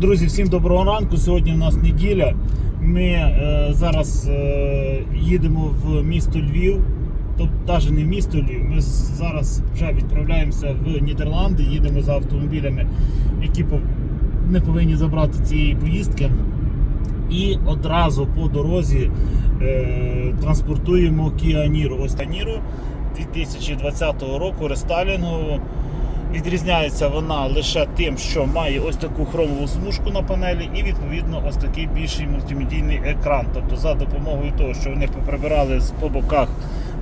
Друзі, всім доброго ранку. Сьогодні у нас неділя. Ми е, зараз е, їдемо в місто Львів. Тобто навіть не в місто Львів. Ми зараз вже відправляємося в Нідерланди, їдемо за автомобілями, які не повинні забрати цієї поїздки. І одразу по дорозі е, транспортуємо Niro. Ось Niro 2020 року рестайлінгу. Відрізняється вона лише тим, що має ось таку хромову смужку на панелі і відповідно ось такий більший мультимедійний екран. Тобто за допомогою того, що вони поприбирали по боках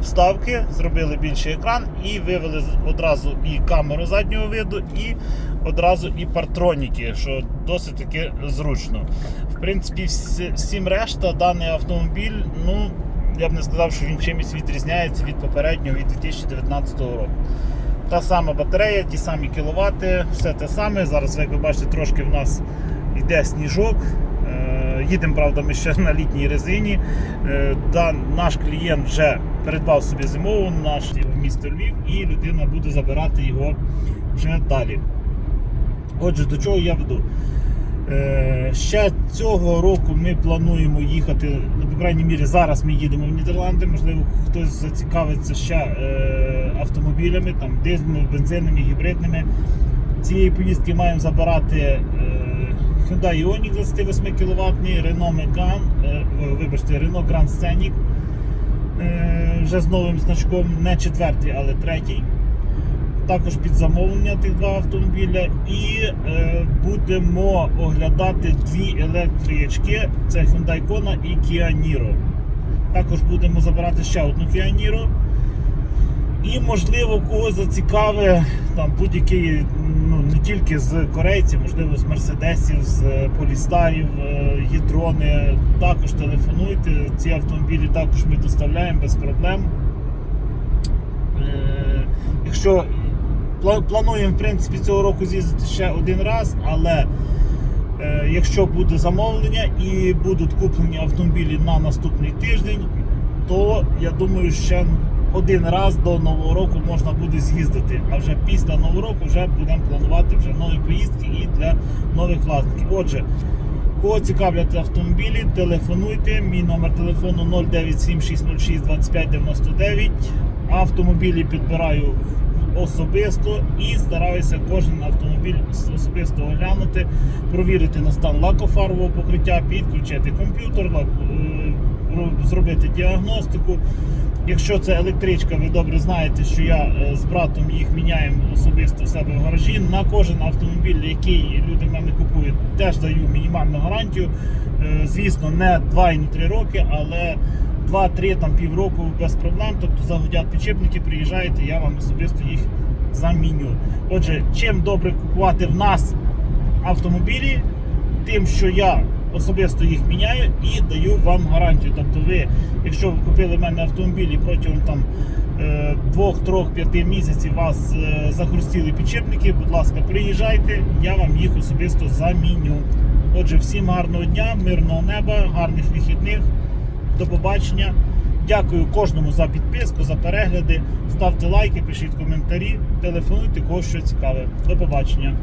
вставки, зробили більший екран і вивели одразу і камеру заднього виду, і одразу і партроніки, що досить таки зручно. В принципі, всім решта даний автомобіль, ну я б не сказав, що він чимось відрізняється від попереднього від 2019 року. Та сама батарея, ті самі кіловати, все те саме. Зараз, як ви бачите, трошки в нас йде сніжок. Е, Їдемо, правда, ми ще на літній резині. Е, наш клієнт вже придбав собі зимову, наш місто Львів, і людина буде забирати його вже далі. Отже, до чого я веду? Е, Ще цього року ми плануємо їхати, ну, по крайній мірі, зараз ми їдемо в Нідерланди. Можливо, хтось зацікавиться ще автомобілями, там, дизельними, бензинними, гібридними. Цієї поїздки маємо забирати е, Hyundai Ioniq 28 кВт, Renault Megane, е, вибачте, Renault Grand Scenic е, вже з новим значком, не четвертий, але третій також під замовлення тих два автомобіля. І е, будемо оглядати дві електрички: це Hyundai Kona і Kia Niro. Також будемо забирати ще одну Kia Niro. І, можливо, когось зацікавить там будь-який, ну не тільки з корейців, можливо, з мерседесів, з е, полістарів, е, є дрони. Також телефонуйте. Ці автомобілі також ми доставляємо без проблем. Е, Якщо плануємо в принципі цього року з'їздити ще один раз, але е, якщо буде замовлення і будуть куплені автомобілі на наступний тиждень, то я думаю, ще один раз до нового року можна буде з'їздити. А вже після нового року вже будемо планувати вже нові поїздки і для нових власників. Отже, Кого цікавлять автомобілі, телефонуйте. Мій номер телефону 097 606 2599. Автомобілі підбираю особисто і стараюся кожен автомобіль особисто оглянути, провірити на стан лакофарбового покриття, підключити комп'ютер, лак- ро- зробити діагностику. Якщо це електричка, ви добре знаєте, що я е, з братом їх міняємо особисто в себе в гаражі. На кожен автомобіль, який люди в мене купують, теж даю мінімальну гарантію. Е, Звісно, не 2 і не 3 роки, але 2-3 там півроку без проблем. Тобто загодять підшипники, приїжджаєте, я вам особисто їх заміню. Отже, чим добре купувати в нас автомобілі, тим, що я особисто їх міняю і даю вам гарантію. Тобто, ви, якщо ви купили в мене автомобіль і протягом там 2-3-5 місяців вас е, захрустіли підшипники, будь ласка, приїжджайте, я вам їх особисто заміню. Отже, всім гарного дня, мирного неба, гарних вихідних. До побачення. Дякую кожному за підписку, за перегляди. Ставте лайки, пишіть коментарі, телефонуйте, кого що цікаве. До побачення.